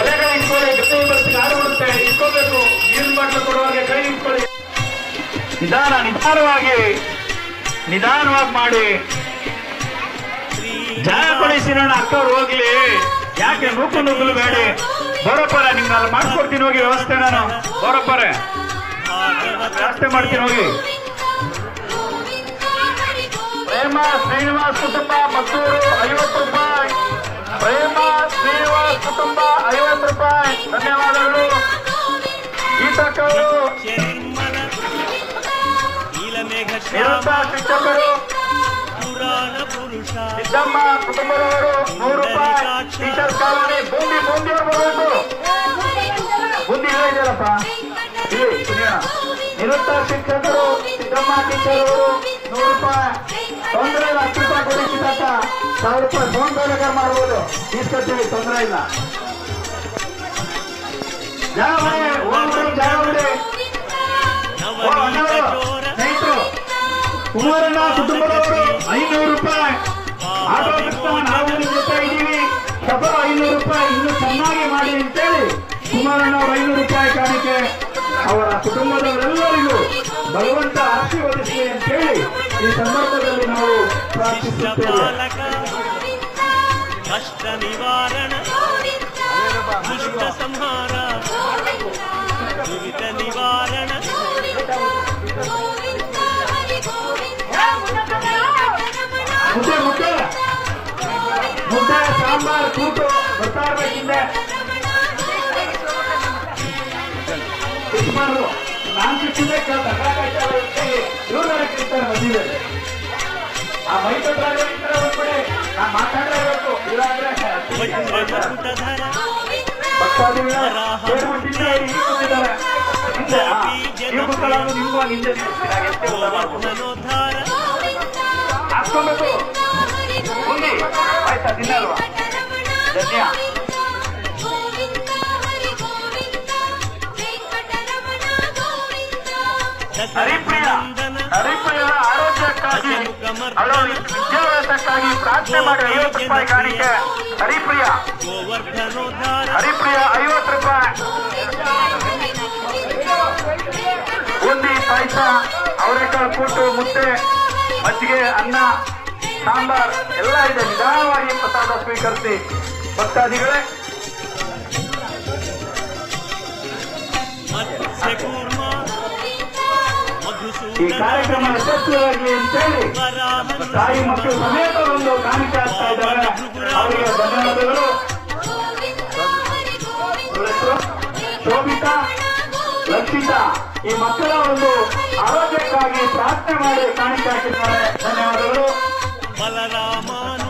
ಎಲೆಗಳು ಇಟ್ಕೊಳ್ಳಿ ಜೊತೆ ಬರ್ತೀನಿ ಯಾರು ಬಿಡುತ್ತೆ ಇಟ್ಕೋಬೇಕು ನೀರು ಬಾಟ್ಲು ಕೊಡುವಾಗ ಕೈ ಇಟ್ಕೊಳ್ಳಿ. ನಿಧಾನ ನಿಧಾನವಾಗಿ ನಿಧಾನವಾಗಿ ಮಾಡಿ. ಜಾಯಪಡಿಸಿ ನನ್ನ ಅಕ್ಕವ್ರು ಹೋಗ್ಲಿ. ಯಾಕೆ ನೂಕು ನುಗ್ಗಲು ಬೇಡಿ. ಬರೋಪರ ನಿಮ್ಮಲ್ಲಿ ಮಾಡ್ಕೊಡ್ತೀನಿ ಹೋಗಿ ವ್ಯವಸ್ಥೆ ನಾನು. ಬರೋಪರ ವ್ಯವಸ್ಥೆ ಮಾಡ್ತೀನಿ ಹೋಗಿ. ಪ್ರೇಮ ಶ್ರೀನಿವಾಸ್ ಕುಟುಂಬ ಮತ್ತೂರು ಐವತ್ತು ನೀಲಮೇಘ ಶ್ಯಾಮ ಪುರಾಣ ಪುರುಷ ಸಿದ್ದಮ್ಮ ಕುಟುಂಬದವರು ನೂರು ರೂಪಾಯಿ ಟೀಚರ್ ಕಾಲೋನಿ ಬೂಂದಿ ಬೂಂದಿ ಬರಬೇಕು ಬೂಂದಿ ಇದೆಯಲ್ಲಪ್ಪ? ಇಲ್ಲಿ ನಿರಂತರ ಶಿಕ್ಷಕರು ಸಾವಿರ ಇಸ್ಕೊತೀವಿ ತೊಂದರೆ ಇಲ್ಲ. ಜಾಗ ಕುಮಾರಣ್ಣ ಕುಟುಂಬದವರು ಐನೂರು ರೂಪಾಯಿ. ಆಟೋ ನಾವು ನಿಮ್ ಜೊತೆ ಇದ್ದೀವಿ. ಶಬರ ಐನೂರು ರೂಪಾಯಿ. ಇನ್ನು ಚೆನ್ನಾಗಿ ಮಾಡಿ ಅಂತೇಳಿ ಕುಮಾರಣ್ಣ ಅವರು ಐನೂರು ರೂಪಾಯಿ ಕಾಣಿಕೆ. ಅವರ ಕುಟುಂಬದವರೆಲ್ಲರಿಗೂ ಭಗವಂತ ಆಶೀರ್ವದಿಸಲಿ ಅಂತೇಳಿ ಈ ಸಂದರ್ಭದಲ್ಲಿ ನಾವು ಪ್ರಾರ್ಥಿಸುತ್ತೇವೆ. ಬಾಲಕ ಕಷ್ಟ ನಿವಾರಣ ದುಷ್ಟ ಸಂಹಾರ ದುರಿತ ಮುದ್ದೆ ಮುದ್ದೆ ಮುದ್ದೆ ಸಾಂಬಾರ್ ಕೂಟು ಬರ್ತಾ ಇರ್ಬೇಕಿಂದೆ ಯಜಮಾನರು ನಾನ್ ಸಿಕ್ಕಿದ್ರೆ ಇವ್ರು ಆ ಇರ್ತಾರೆ ಬಂದ್ಬಿಡಿ ನಾ ಮಾತಾಡಲೇಬೇಕು ಇಲ್ಲಾಂದ್ರೆ ವಜ್ರಮಕುಟಧರ ಭಕ್ತಾದಿಗಳು ಸೇರ್ಬಿಟ್ಟಿದ್ರೆ ಇಲ್ಲಿ ಕೂತಿದ್ದಾರೆ. ಹಿಂದೆ ಆ, ತಿನ್ನಲ್ವಾ ಧನ್ಯ. ಹರಿಪ್ರಿಯ ಹರಿಪ್ರಿಯರ ಆರೋಗ್ಯಕ್ಕಾಗಿ ಅವಳ ವಿದ್ಯಾಭ್ಯಾಸಕ್ಕಾಗಿ ಪ್ರಾರ್ಥನೆ ಮಾಡಿ ಐವತ್ತು ರೂಪಾಯಿ ಕಾಣಿಕೆ ಹರಿಪ್ರಿಯ. ಹರಿಪ್ರಿಯ ಐವತ್ತು ರೂಪಾಯಿ. ಬೂಂದಿ ಪಾಯಸ ಅವರೆಕಾಳು ಕೂಟು ಮುದ್ದೆ ಮಜ್ಜಿಗೆ ಅನ್ನ. ಸಾಂಬಾರ್ ಎಲ್ಲ ಇದೆ. ನಿಧಾನವಾಗಿ ಪ್ರಸಾದ ಸ್ವೀಕರಿಸಿ. ಭಕ್ತಾದಿಗಳೇ. ಈ ಕಾರ್ಯಕ್ರಮ ಯಶಸ್ವಿಯಾಗಿ ಅಂತೇಳಿ ತಾಯಿ ಮಕ್ಕಳು ಸಮೇತ ಒಂದು ಕಾಣಿಕೆ ಆಗ್ತಾ ಇದ್ದಾರೆ. ಅವರಿಗೆ ಧನ್ಯವಾದಗಳು. ಶೋಭಿತಾ, ಲಕ್ಷಿತಾ ಈ ಮಕ್ಕಳ ಒಂದು ಆರೋಗ್ಯಕ್ಕಾಗಿ ಪ್ರಾರ್ಥನೆ ಮಾಡಿ ಕಾಣಿಕೆ ಹಾಕಿದ್ದಾರೆ. ಧನ್ಯವಾದಗಳು. బలరామాను